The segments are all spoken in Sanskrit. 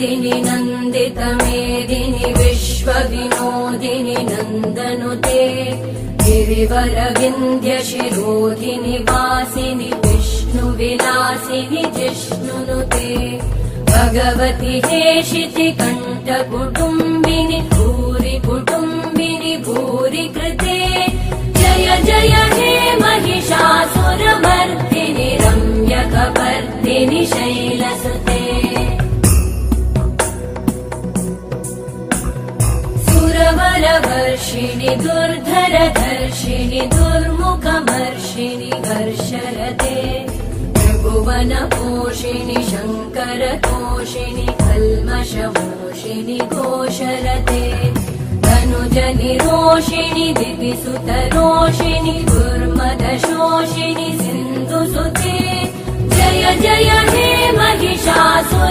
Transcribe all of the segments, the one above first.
నందిని నందిత మేదిని విశ్వ వినోదిని నందనుతే. గిరివర వింధ్య శిరోధిని వాసిని విష్ణు విలాసిని జిష్ణునుతే. భగవతి హేషితి కంఠ కుటుంబిని భూరి सुरवरवर्षिणि दुर्धरधर्षिणि दुर्मुखमर्षिणि घर्षरते त्रिभुवनपोषिणि शङ्करतोषिणि कल्मषमोषिणि घोषरते धनुजनिरोषिणि दिविसुतरोषिणि दुर्मदशोषिणि सिन्धुसुते। जय जय हे महिषासुरमर्दिनि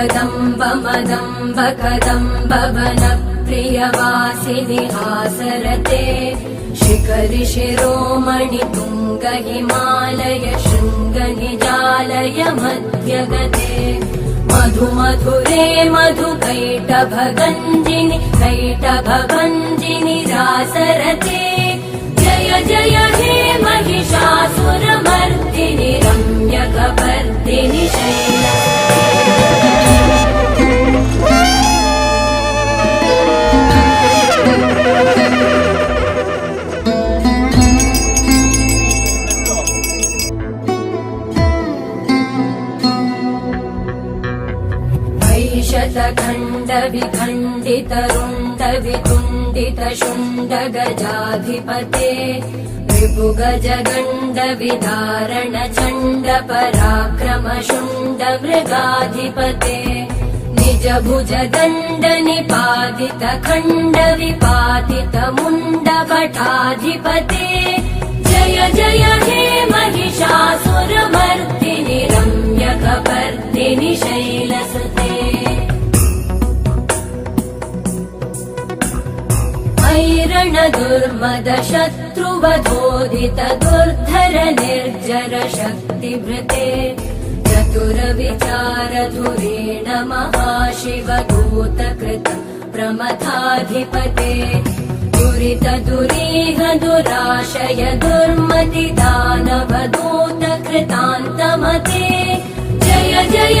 मदम्ब कदम्ब वनप्रियवासिनि हासरते शिखरि शिरोमणि तुङ्ग हिमालय शृङ्गनिजालय मध्यगते। मधु मधुरे मधु कैटभगञ्जिनि रासरते। जय जय हे महिषासुरमर्दिनि रम्यकपर्दिनि वितुण्डित शुण्ड गजाधिपते गण्ड विदारण चण्ड पराक्रम शुण्ड मृगाधिपते निज भुज दण्ड निपातित खण्ड विपातित मुण्ड भटाधिपते जय जय हे महिषासुरमर्दिनि रम्यकपर्दिनि शैलसुते ऐरण दुर्मद शत्रुवधोदित दुर्धर निर्जर शक्तिभृते चतुर विचार धुरेण महाशिव दूतकृत प्रमथाधिपते। दुरित दुरीह दुराशय दुर्मति दानव दूत कृतान्तमते जय जय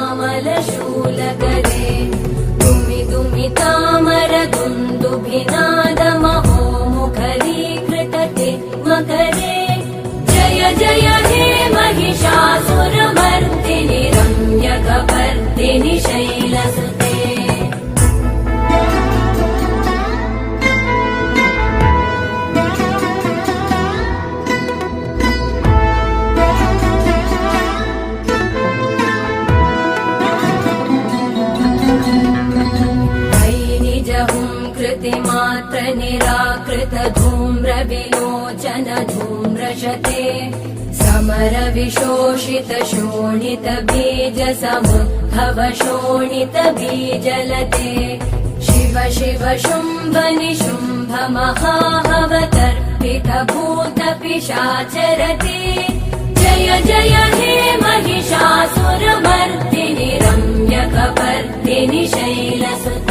महिषासुरमर्दिनि रम्यकपर्दिनि शैलसुते। कृतिमात्र निराकृत धूम्र विलोचन धूम्रशते समर विशोषित शोणित बीज समुद्भव शोणित बीजलते शिव शिव शुम्भ निशुम्भ महाहवतर्पित भूत पिशाचरते जय जय हे महिषासुरमर्दिनि रम्यकपर्दिनि शैलसुते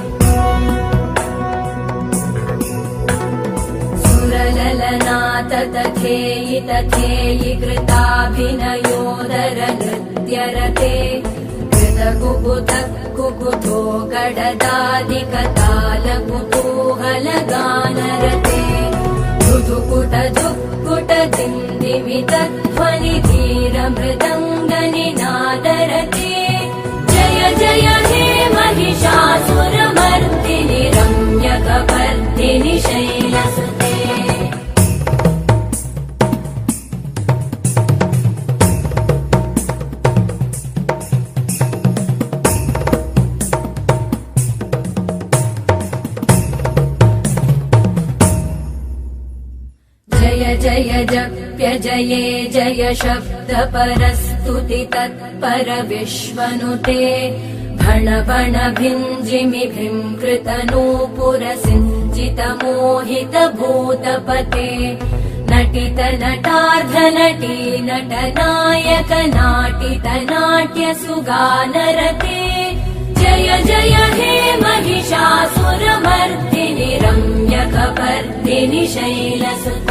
तथेयि तथेयि कृताभिनयोदर नृत्यरते कृतकुकुत कुकुतो गडदादिकताल कुतूहलगानरते मृदुकुट दुःकुट दिन्दिमितध्वनि धीर मृदङ्गनिनादरते जय जय हे महिषासुरमर्दिनि रम्यकपर्दिनि शैलसुते जय जप्य जये शब्द परस्तुति तत्पर विश्वनुते भण भण भिञ्जिमि भृङ्कृत नूपुर सिञ्चित मोहित भूतपते नटित नटार्ध नटी नटनायक नाटित नाट्य सुगानरते। जय जय हे महिषासुरमर्दिनि रम्यकपर्दिनि शैलसुते